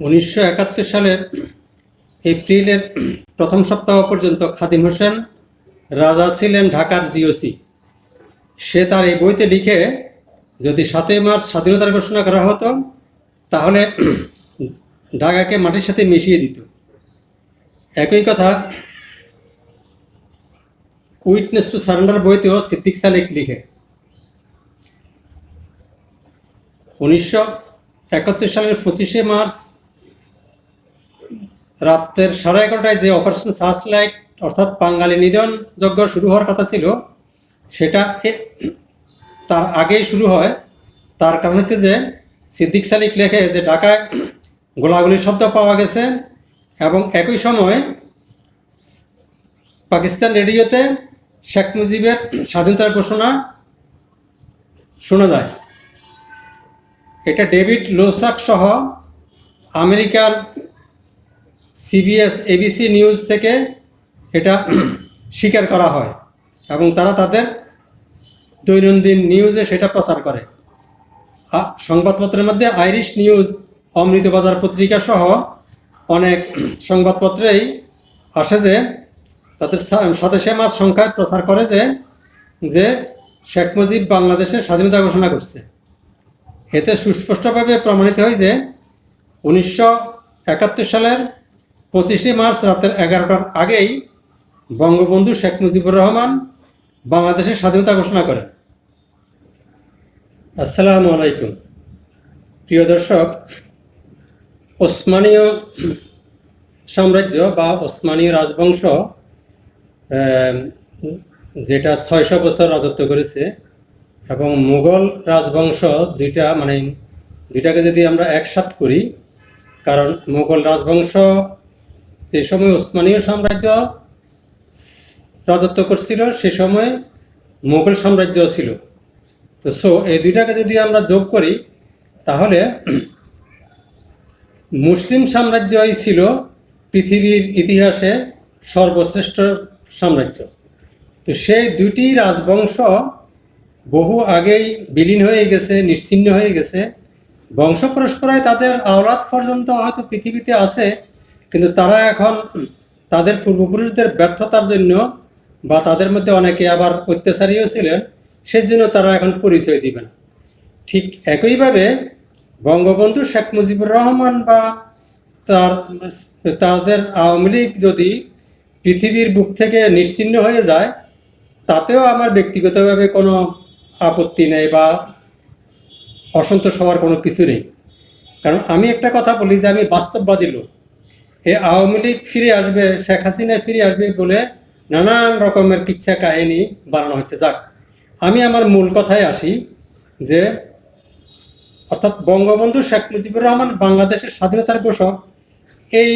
উনিশশো একাত্তর সালের এপ্রিলের প্রথম সপ্তাহ পর্যন্ত খাদিম হোসেন রাজা ছিলেন ঢাকার জিওসি। সে তার এই বইতে লিখে, যদি সাতই মার্চ স্বাধীনতার ঘোষণা করা হতো, তাহলে ঢাকাকে মাটির সাথে মিশিয়ে দিত। একই কথা উইটনেস টু সারেন্ডার বইতেও সিদ্দিক সালেক লিখে। উনিশশো একাত্তর সালের পঁচিশে মার্চ রাতের সাড়ে এগারোটায় যে অপারেশন সার্চ লাইট অর্থাৎ বাঙালি নিধন যজ্ঞ শুরু হওয়ার কথা ছিল, সেটা তার আগেই শুরু হয়। তার কারণ হচ্ছে যে সিদ্দিক সালিক লেখে যে ঢাকায় গোলাগুলির শব্দ পাওয়া গেছে এবং একই সময় পাকিস্তান রেডিওতে শেখ মুজিবের স্বাধীনতার ঘোষণা শোনা যায়। এটা ডেভিড লোসাক সহ আমেরিকার সিবিএস এবিসি নিউজ থেকে এটা স্বীকার করা হয় এবং তারা তাদের দৈনন্দিন নিউজে সেটা প্রচার করে। সংবাদপত্রের মধ্যে আইরিশ নিউজ অমৃতবাজার পত্রিকা সহ অনেক সংবাদপত্রেই আসে যে তাদের সাতাশে মার্চ সংখ্যায় প্রচার করে যে যে শেখ মুজিব বাংলাদেশের স্বাধীনতা ঘোষণা করছে। এতে সুস্পষ্টভাবে প্রমাণিত হয় যে উনিশশো একাত্তর সালের পঁচিশে মার্চ রাতের এগারোটার আগেই বঙ্গবন্ধু শেখ মুজিবুর রহমান বাংলাদেশের স্বাধীনতা ঘোষণা করেন। আসসালামু আলাইকুম। প্রিয় দর্শক, ওসমানীয় সাম্রাজ্য বা ওসমানীয় রাজবংশ যেটা ছয়শো বছর রাজত্ব করেছে এবং মুঘল রাজবংশ দুইটা মানে দুইটাকে যদি আমরা একসাথ করি, কারণ মুঘল রাজবংশ যে সময় ওসমানীয় সাম্রাজ্য রাজত্ব করছিল, সে সময় মুঘল সাম্রাজ্য ছিল। তো সো এই দুইটাকে যদি আমরা যোগ করি, তাহলে মুসলিম সাম্রাজ্যই ছিল পৃথিবীর ইতিহাসে সর্বশ্রেষ্ঠ সাম্রাজ্য। তো, সেই দুটি রাজবংশ বহু আগেই বিলীন হয়ে গেছে, নিশ্চিহ্ন হয়ে গেছে। বংশ পরস্পরায় তাদের আওলাদ পর্যন্ত হয়তো পৃথিবীতে আছে কিন্তু তারা এখন তাদের পূর্বপুরুষদের ব্যর্থতার জন্য বা তাদের মধ্যে অনেকে আবার অত্যাচারীও ছিলেন, সেজন্য তারা এখন পরিচয় দিবে না। ঠিক একইভাবে বঙ্গবন্ধু শেখ মুজিবুর রহমান বা তার, তাদের আওয়ামী লীগ যদি পৃথিবীর বুক থেকে নিশ্চিহ্ন হয়ে যায়, তাতেও আমার ব্যক্তিগতভাবে কোনো আপত্তি নেই বা অসন্তোষ হওয়ার কোনো কিছু নেই। কারণ আমি একটা কথা বলি যে আমি বাস্তববাদী লোক। এই আওয়ামী লীগ ফিরে আসবে, শেখ হাসিনা ফিরে আসবে বলে নানান রকমের কিচ্ছা কাহিনী বানানো হচ্ছে। যাক, আমি আমার মূল কথায় আসি যে, অর্থাৎ বঙ্গবন্ধু শেখ মুজিবুর রহমান বাংলাদেশের স্বাধীনতার ঘোষক, এই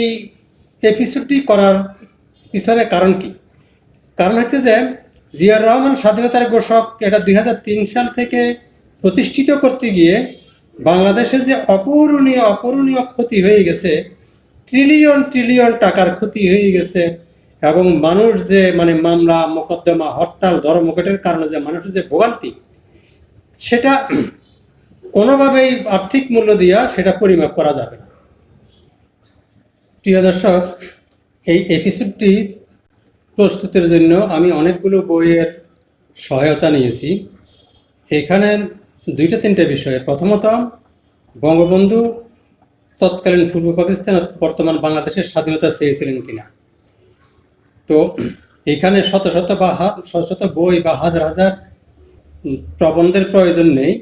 এপিসোডটি করার পিছনে কারণ কি? কারণ হচ্ছে যে জিয়ার রহমান স্বাধীনতার ঘোষক এটা দু হাজার তিন সাল থেকে প্রতিষ্ঠিত করতে গিয়ে বাংলাদেশে যে অপূরণীয় অপূরণীয় ক্ষতি হয়ে গেছে ট্রিলিয়ন ট্রিলিয়ন টাকার ক্ষতি হয়ে গেছে এবং মানুষ যে মানে মামলা, মোকদ্দমা, হরতাল, ধর্মঘটের কারণে যে মানুষের যে ভোগান্তি, সেটা কোনোভাবেই আর্থিক মূল্য দিয়া সেটা পরিমাপ করা যাবে না। প্রিয় দর্শক, এই এপিসোডটি প্রস্তুতের জন্য আমি অনেকগুলো বইয়ের সহায়তা নিয়েছি। এখানে দুইটা, তিনটা বিষয়ে। প্রথমত, বঙ্গবন্ধু তৎকালীন পূর্ব পাকিস্তান বর্তমান বাংলাদেশের স্বাধীনতা চেয়েছিলেন কিনা? তো এখানে শত শত বা শত শত বই বা হাজার হাজার প্রবন্ধের প্রয়োজন নেই।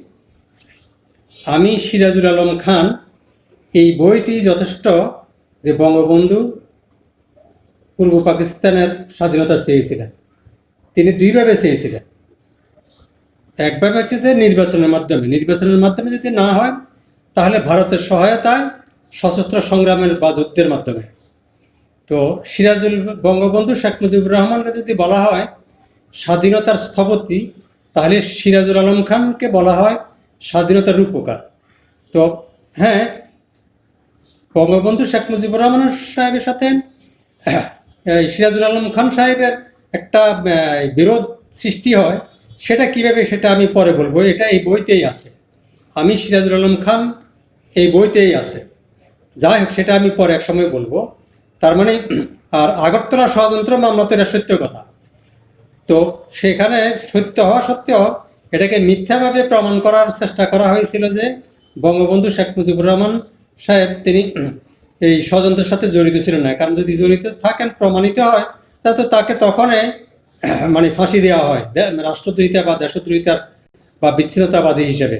আমি সিরাজুল আলম খান, এই বইটি যথেষ্ট যে বঙ্গবন্ধু পূর্ব পাকিস্তানের স্বাধীনতা চেয়েছিলেন। তিনি দুইভাবে চেয়েছিলেন। একভাবে হচ্ছে যে নির্বাচনের মাধ্যমে নির্বাচনের মাধ্যমে যদি না হয়, তাহলে ভারতের সহায়তায় সশস্ত্র সংগ্রামের বা যুদ্ধের মাধ্যমে। তো সিরাজুল বঙ্গবন্ধু শেখ মুজিবুর রহমানকে যদি বলা হয় স্বাধীনতার স্থপতি, তাহলে সিরাজুল আলম খানকে বলা হয় স্বাধীনতার রূপকার। তো হ্যাঁ বঙ্গবন্ধু শেখ মুজিবুর রহমান সাহেবের সাথে সিরাজুল আলম খান সাহেবের একটা বিরোধ সৃষ্টি হয়, সেটা কীভাবে সেটা আমি পরে বলব, এটা এই বইতেই আছে। আমি সিরাজুল আলম খান এই বইতেই আছে। যাই হোক, সেটা আমি পরে এক সময় বলব। তার মানে আর আগরতলা ষড়যন্ত্র মামলা তো এটা সত্য কথা। তো সেখানে সত্য হওয়া সত্ত্বেও এটাকে মিথ্যাভাবে প্রমাণ করার চেষ্টা করা হয়েছিল যে বঙ্গবন্ধু শেখ মুজিবুর রহমান সাহেব তিনি এই ষড়যন্ত্রের সাথে জড়িত ছিলেন না। কারণ যদি জড়িত থাকেন, প্রমাণিত হয়, তাহলে তো তাকে তখনই মানে ফাঁসি দেওয়া হয়। রাষ্ট্রদ্রোহিতা বা দেশদ্রোহিতার বা বিচ্ছিন্নতাবাদী হিসেবে।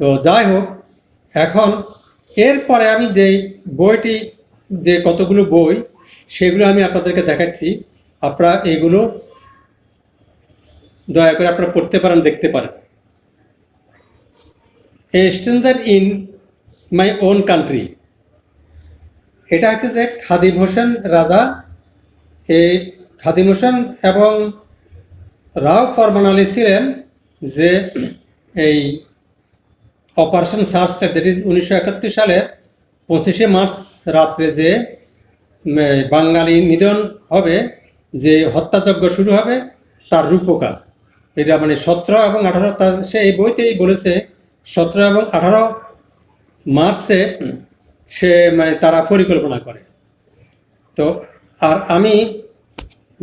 তো যাই হোক, এখন এরপরে আমি যেই বইটি, যে কতগুলো বই, সেগুলো আমি আপনাদেরকে দেখাচ্ছি। আপনারা এগুলো দয়া করে আপনারা পড়তে পারেন, দেখতে পারেন। A stranger in my own country এটা হচ্ছে যে খাদিম হোসেন রাজা, এ খাদিম হোসেন এবং রাও ফরমান আলী ছিলেন যে এই অপারেশন সার্চ দ্যাট ইজ উনিশশো একাত্তর সালের পঁচিশে মার্চ রাত্রে যে বাঙালি নিধন হবে, যে হত্যাযজ্ঞ শুরু হবে, তার রূপকার। এটা মানে সতেরো এবং আঠারো, তার সে এই বইতেই বলেছে, সতেরো এবং আঠারো মার্চে সে মানে তারা পরিকল্পনা করে। তো, আর আমি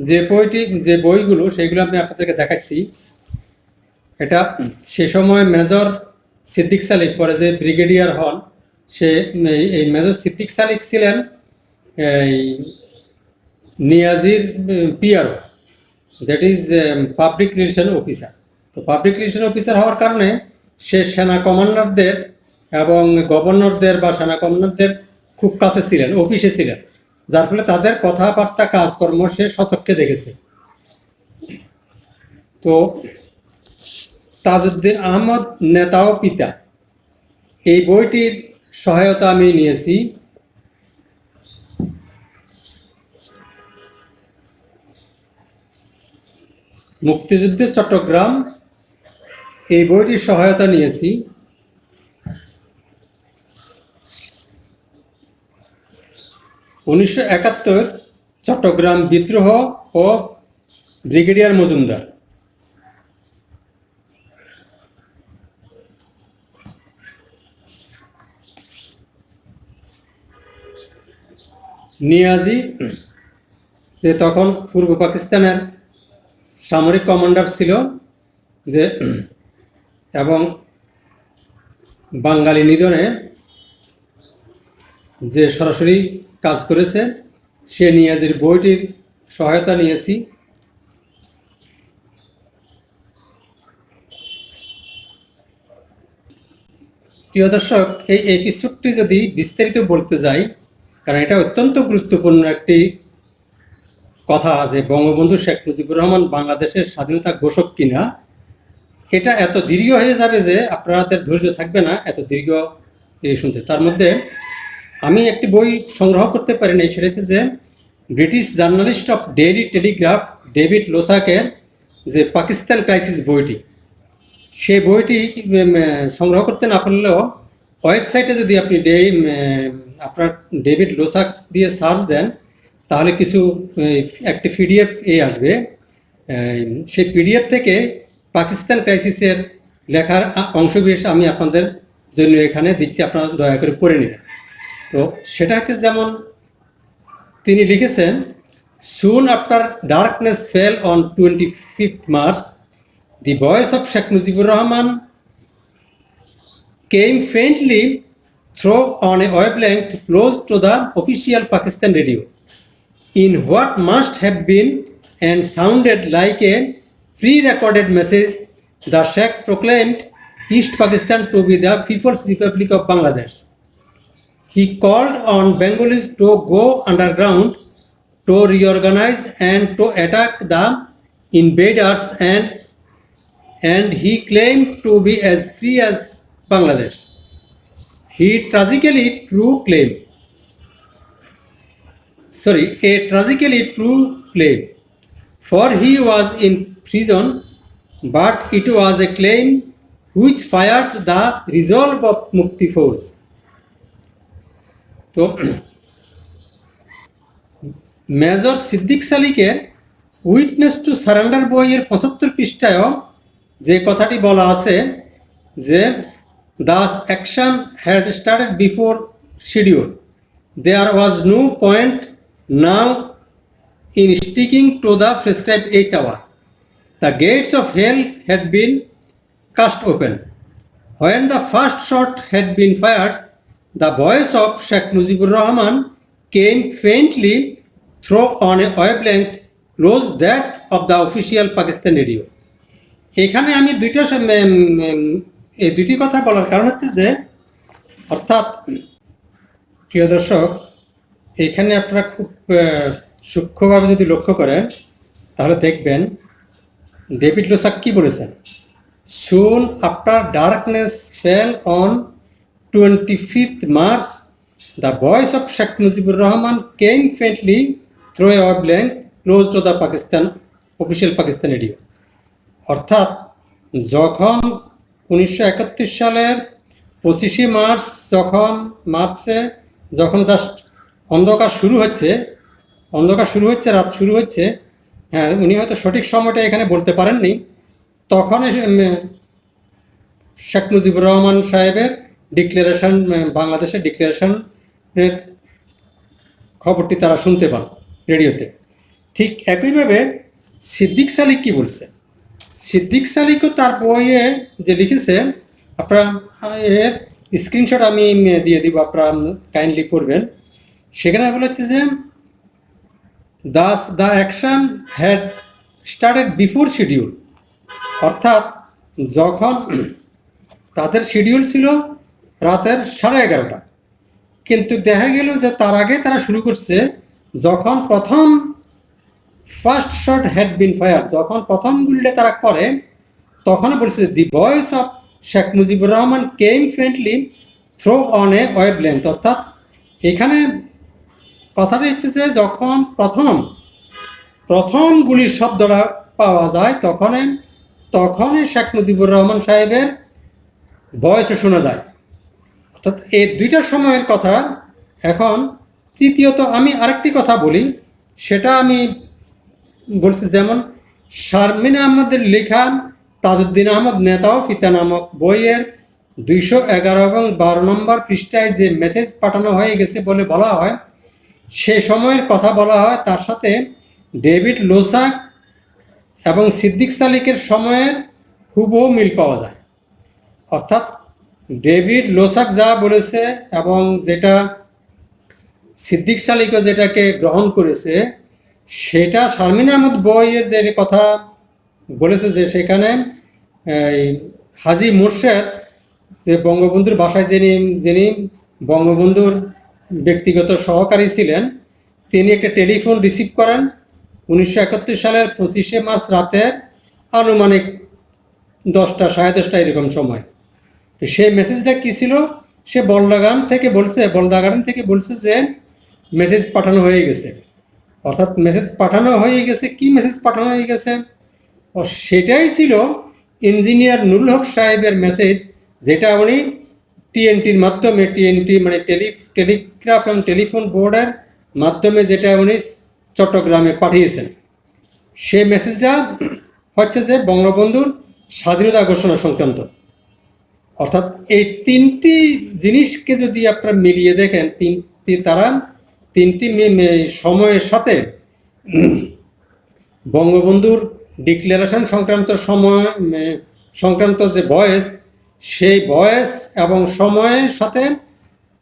যে বইটি, যে বইগুলো, সেইগুলো আমি আপনাদেরকে দেখাচ্ছি। এটা সে সময় মেজর সিদ্দিক সালিক, পরে যে ব্রিগেডিয়ার হন, সে এই- মেজর সিদ্দিক সালিক ছিলেন এই নিয়াজির PRO. That is public relation officer তো পাবলিক রিলেশন অফিসার হওয়ার কারণে সে সেনা কমান্ডারদের এবং গভর্নরদের বা সেনা কমান্ডারদের খুব কাছে ছিলেন, অফিসে ছিলেন। যার ফলে তাদের কথাবার্তা, কাজকর্ম সে সচক্ষে দেখেছে। তো তাজউদ্দিন আহমদ, নেতা ও পিতা। এই বইটির সহায়তা আমি নিয়েছি। মুক্তিযুদ্ধের চট্টগ্রাম, এই বইটির সহায়তা নিয়েছি। উনিশশো একাত্তর, চট্টগ্রাম বিদ্রোহ ও ব্রিগেডিয়ার মজুমদার। নিয়াজি, যে তখন পূর্ব পাকিস্তানের সামরিক কমান্ডার ছিল, যে এবং বাঙালি নিধনে যে সরাসরি কাজ করেছে, সে নিয়াজির বইটির সহায়তা নিয়েছি। প্রিয় দর্শক, এই এপিসোডটি যদি বিস্তারিত বলতে যাই কারণ এটা অত্যন্ত গুরুত্বপূর্ণ একটি কথা যে বঙ্গবন্ধু শেখ মুজিবুর রহমান বাংলাদেশের স্বাধীনতা ঘোষক কিনা এটা এত দীর্ঘ হয়ে যাবে যে আপনাদের ধৈর্য থাকবে না এত দীর্ঘ শুনতে। তার মধ্যে আমি একটি বই সংগ্রহ করতে পারিনি সেটা হচ্ছে যে British journalist of Daily Telegraph David লোসাকের যে পাকিস্তান ক্রাইসিস বইটি সেই বইটি সংগ্রহ করতে না পারলেও ওয়েবসাইটে যদি আপনি ডে উম, আপনার ডেভিড লোসাক দিয়ে সার্চ দেন, তাহলে কিছু একটি পিডিএফ এ আসবে। সেই পিডিএফ থেকে পাকিস্তান ক্রাইসিসের লেখার অংশবিশেষ আমি আপনাদের জন্য এখানে দিচ্ছি, আপনারা দয়া করে পড়ে নেবেন তো সেটা হচ্ছে যেমন তিনি লিখেছেন soon after darkness fell on twenty fifth March the voice of Sheikh Mujibur Rahman came faintly through on a wavelength close to the official Pakistan radio. In what must have been and sounded like a pre-recorded message, the Sheikh proclaimed East Pakistan to be the People's Republic of Bangladesh. He called on Bengalis to go underground to reorganize and to attack the invaders and and he claimed to be as free as Bangladesh. He tragically true claim. Sorry, a tragically true claim. For he was in prison, but it was a claim which fired the resolve of Mukti force. তো major Siddiq সালিকের witness to surrender বইয়ের পঁচাত্তর পৃষ্ঠায়ও যে কথাটি বলা আছে যে thus action had started before schedule there was no point now in sticking to the prescribed H hour. The gates of hell had been cast open. When the first shot had been fired, the voice of Sheikh Mujibur Rahman came faintly through on a wavelength close that of the official Pakistan radio. এখানে আমি দুইটা এই দুটি কথা বলার কারণ হচ্ছে যে, অর্থাৎ প্রিয় দর্শক, এখানে আপনারা খুব সূক্ষ্মভাবে যদি লক্ষ্য করেন, তাহলে দেখবেন ডেভিড লোসাক কী বলেছেন? Soon after darkness fell on twenty fifth March the voice of Sheikh Mujibur Rahman came faintly through a blank close to the Pakistan official Pakistan radio অর্থাৎ, যখন উনিশশো একাত্তর সালের পঁচিশে মার্চ যখন, মার্চে যখন জাস্ট অন্ধকার শুরু হচ্ছে, অন্ধকার শুরু হচ্ছে, রাত শুরু হচ্ছে হ্যাঁ উনি হয়তো সঠিক সময়টা এখানে বলতে পারেননি, তখন শেখ মুজিবুর রহমান সাহেবের ডিক্লারেশন বাংলাদেশের ডিক্লারেশনের খবরটি তারা শুনতে পান রেডিওতে। ঠিক একইভাবে সিদ্দিক সালিক কি বলছে? সিদ্দিক সালিকও তার বইয়ে যে লিখেছে, আপনার এর স্ক্রিনশট আমি দিয়ে দিব, আপনারা কাইন্ডলি পড়বেন সেখানে বলেছে যে thus the action had started before schedule অর্থাৎ যখন তাদের শিডিউল ছিল রাতের সাড়ে এগারোটা। কিন্তু দেখা গেল যে তার আগে তারা শুরু করছে যখন প্রথম first shot had been fire যখন প্রথম গুলিটা তারা করে তখন বলছে the voice of Sheikh Mujibur Rahman came friendly through on a wavelength অর্থাৎ এখানে কথাটা হচ্ছে যে, যখন প্রথম প্রথম গুলির শব্দটা পাওয়া যায় তখনই তখনই শেখ মুজিবুর রহমান সাহেবের বয়সে শোনা যায়। অর্থাৎ এই দুইটা সময়ের কথা। এখন তৃতীয়ত আমি আরেকটি কথা বলি, সেটা আমি বলছি যেমন, শারমিন আহমদের লেখা তাজউদ্দিন আহমদ নেতা ও পিতা নামক বইয়ের দুইশো এগারো এবং বারো নম্বর পৃষ্ঠায় যে মেসেজ পাঠানো হয়ে গেছে বলে বলা হয়, সে সময়ের কথা বলা হয়। তার সাথে ডেভিড লোসাক এবং সিদ্দিক সালিকের সময়ের হুবহু মিল পাওয়া যায়। অর্থাৎ ডেভিড লোসাক যা বলেছে এবং যেটা সিদ্দিক সালিকও যেটাকে গ্রহণ করেছে সেটা শারমিন আহমদ বইয়ের যে কথা বলেছে যে সেখানে হাজি মোর্শেদ যে বঙ্গবন্ধুর বাসায় যিনি যিনি বঙ্গবন্ধুর ব্যক্তিগত সহকারী ছিলেন, তিনি একটা টেলিফোন রিসিভ করেন উনিশশো একাত্তর সালের পঁচিশে মার্চ রাতের আনুমানিক দশটা, সাড়ে দশটা এরকম সময়। তো সেই মেসেজটা কী ছিল? সে বলদাগান থেকে বলছে বলদাগান থেকে বলছে যে মেসেজ পাঠানো হয়ে গেছে। অর্থাৎ মেসেজ পাঠানো হয়ে গেছে। কি মেসেজ পাঠানো হয়ে গেছে? ও, সেটাই ছিল ইঞ্জিনিয়ার নুরুল হক সাহেবের মেসেজ যেটা উনি টিএনটির মাধ্যমে টিএনটি মানে টেলি টেলিগ্রাফ এবং টেলিফোন বোর্ডের মাধ্যমে যেটা উনি চট্টগ্রামে পাঠিয়েছেন। সে মেসেজটা হচ্ছে যে বঙ্গবন্ধুর স্বাধীনতা ঘোষণা সংক্রান্ত। অর্থাৎ এই তিনটি জিনিসকে যদি আপনারা মিলিয়ে দেখেন, তিনটি তারা তিনটি সময়ের সাথে বঙ্গবন্ধুর ডিক্লারেশন সংক্রান্ত সময় সংক্রান্ত যে বয়স, সেই বয়স এবং সময়ের সাথে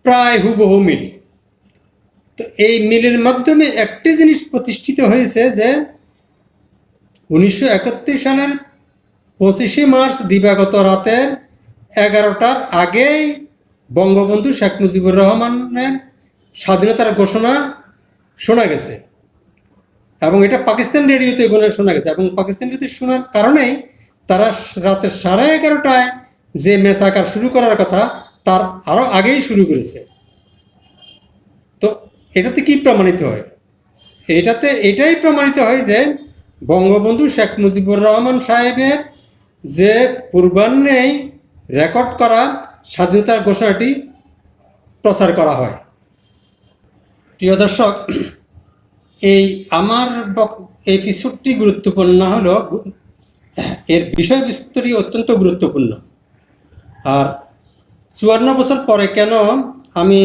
প্রায় হুবহু মিল। তো এই মিলের মাধ্যমে একটি জিনিস প্রতিষ্ঠিত হয়েছে যে উনিশশো একাত্তর সালের পঁচিশে মার্চ দিবাগত রাতের এগারোটার আগেই বঙ্গবন্ধু শেখ মুজিবুর রহমানের স্বাধীনতার ঘোষণা শোনা গেছে। এবং এটা পাকিস্তান রেডিওতে গোনা শোনা গেছে। এবং পাকিস্তান রেডিওতে শোনার কারণেই তারা রাতের সাড়ে এগারোটায় যে মেসাকার শুরু করার কথা, তার আরও আগেই শুরু করেছে। তো এটাতে কি প্রমাণিত হয়? এটাতে এটাই প্রমাণিত হয় যে বঙ্গবন্ধু শেখ মুজিবুর রহমান সাহেবের যে পূর্বাহ্নেই রেকর্ড করা স্বাধীনতার ঘোষণাটি প্রচার করা হয়। প্রিয় দর্শক, এই আমার এই এপিসোডটি গুরুত্বপূর্ণ হল, এর বিষয়বস্তুটি অত্যন্ত গুরুত্বপূর্ণ। আর চুয়ান্ন বছর পরে কেন আমি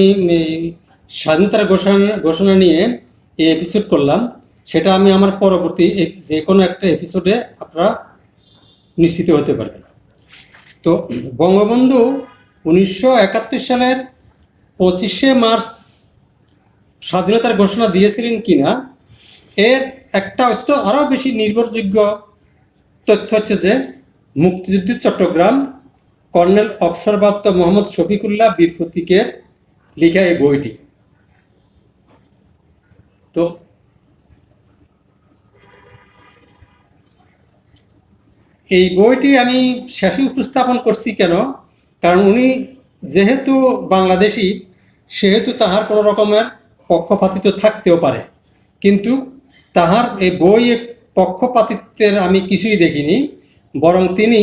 স্বাধীনতার ঘোষণা ঘোষণা নিয়ে এই এপিসোড করলাম, সেটা আমি আমার পরবর্তী যে কোনো একটা এপিসোডে আপনারা নিশ্চিত হতে পারবেন। তো বঙ্গবন্ধু উনিশশো একাত্তর সালের পঁচিশে মার্চ স্বাধীনতার ঘোষণা দিয়েছিলেন কিনা, এর একটা অত্য আরও বেশি নির্ভরযোগ্য তথ্য হচ্ছে যে, মুক্তিযুদ্ধ চট্টগ্রাম কর্নেল অবসরপ্রাপ্ত মোহাম্মদ শফিকুল্লাহ বীর প্রতীকের লেখা এই বইটি। তো এই বইটি আমি শেষে উপস্থাপন করছি কেন? কারণ উনি যেহেতু বাংলাদেশি, সেহেতু তাহার কোনো রকমের পক্ষপাতিত্ব থাকতেও পারে। কিন্তু তাহার এই বই পক্ষপাতিত্বের আমি কিছুই দেখিনি, বরং তিনি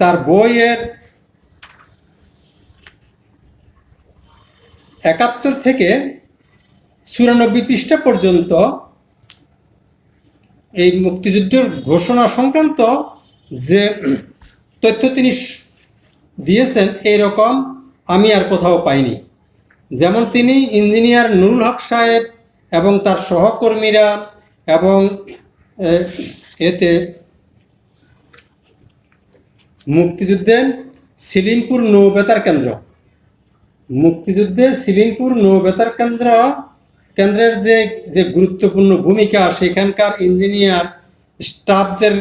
তার বইয়ের একাত্তর থেকে চুরানব্বই পৃষ্ঠা পর্যন্ত এই মুক্তিযুদ্ধের ঘোষণা সংক্রান্ত যে তথ্য তিনি দিয়েছেন এইরকম আমি আর কোথাও পাইনি। যেমন তিনি ইঞ্জিনিয়ার নুরুল হক সাহেব এবং তার সহকর্মীরা এবং এতে মুক্তিযুদ্ধের সিলিমপুর নৌবেতার কেন্দ্র। মুক্তিযুদ্ধের সিলিমপুর নৌবেতার কেন্দ্র, কেন্দ্রের যে যে গুরুত্বপূর্ণ ভূমিকা, সেখানকার ইঞ্জিনিয়ার স্টাফদের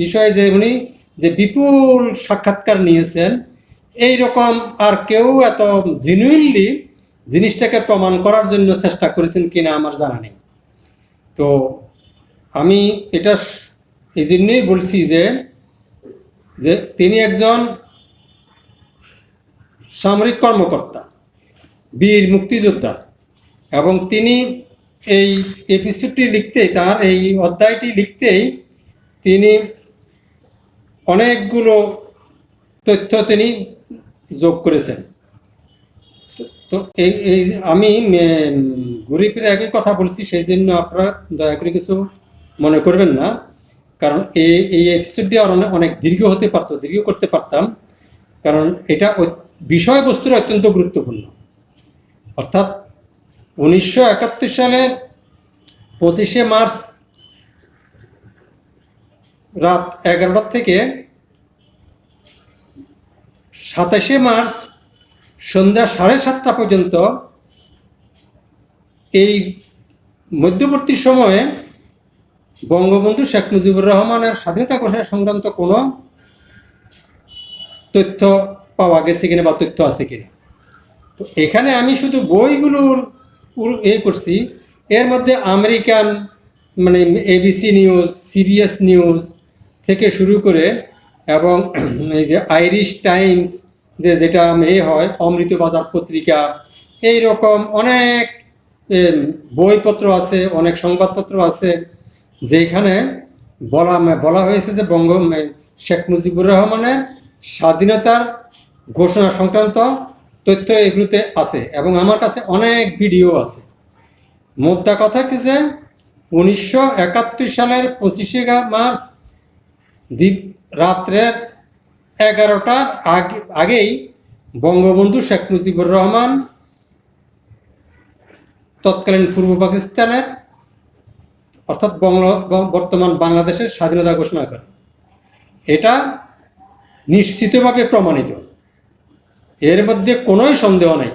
বিষয়ে যে উনি যে বিপুল সাক্ষাৎকার নিয়েছেন এই রকম আর কেউ এত জেনুইনলি জিনিসটাকে প্রমাণ করার জন্য চেষ্টা করেছেন কিনা আমার জানা নেই। তো আমি এটা এই জন্যই বলছি যে যে তিনি একজন সামরিক কর্মকর্তা, বীর মুক্তিযোদ্ধা এবং তিনি এই এপিসোডটি লিখতেই, তার এই অধ্যায়টি লিখতেই তিনি অনেকগুলো তথ্য তিনি যোগ করেছেন। তো- এই এই আমি ঘুরে ফিরে একই কথা বলছি সেই জন্য আপনারা দয়া করে কিছু মনে করবেন না। কারণ এই এই এপিসোডটি আর অনেক অনেক দীর্ঘ হতে পারতো, দীর্ঘ করতে পারতাম। কারণ এটা বিষয়বস্তুর অত্যন্ত গুরুত্বপূর্ণ। অর্থাৎ উনিশশো একাত্তর সালের পঁচিশে মার্চ রাত এগারোটা থেকে সাতাশে মার্চ সন্ধ্যা সাড়ে সাতটা পর্যন্ত এই মধ্যবর্তী সময়ে বঙ্গবন্ধু শেখ মুজিবুর রহমানের স্বাধীনতা ঘোষণা সংক্রান্ত কোনো তথ্য পাওয়া গেছে কিনা বা তথ্য আছে কিনা। তো এখানে আমি শুধু বইগুলোর এ করছি। এর মধ্যে আমেরিকান মানে এবিসি নিউজ সিবিএস নিউজ থেকে শুরু করে এবং এই যে আইরিশ টাইমস যে যেটা এ হয়, অমৃত বাজার পত্রিকা এই রকম অনেক বইপত্র আছে, অনেক সংবাদপত্র আছে, যেখানে বলা বলা হয়েছে যে বঙ্গ শেখ মুজিবুর রহমানের স্বাধীনতার ঘোষণা সংক্রান্ত তথ্য এগুলোতে আছে এবং আমার কাছে অনেক ভিডিও আছে। মোদ্দা কথা হচ্ছে যে উনিশশো একাত্তর সালের পঁচিশে মার্চ দ্বীপ রাত্রের এগারোটার আগে আগেই বঙ্গবন্ধু শেখ মুজিবুর রহমান তৎকালীন পূর্ব পাকিস্তানের, অর্থাৎ বর্তমান বাংলাদেশের স্বাধীনতা ঘোষণা করে এটা নিশ্চিতভাবে প্রমাণিত। এর মধ্যে কোনোই সন্দেহ নেই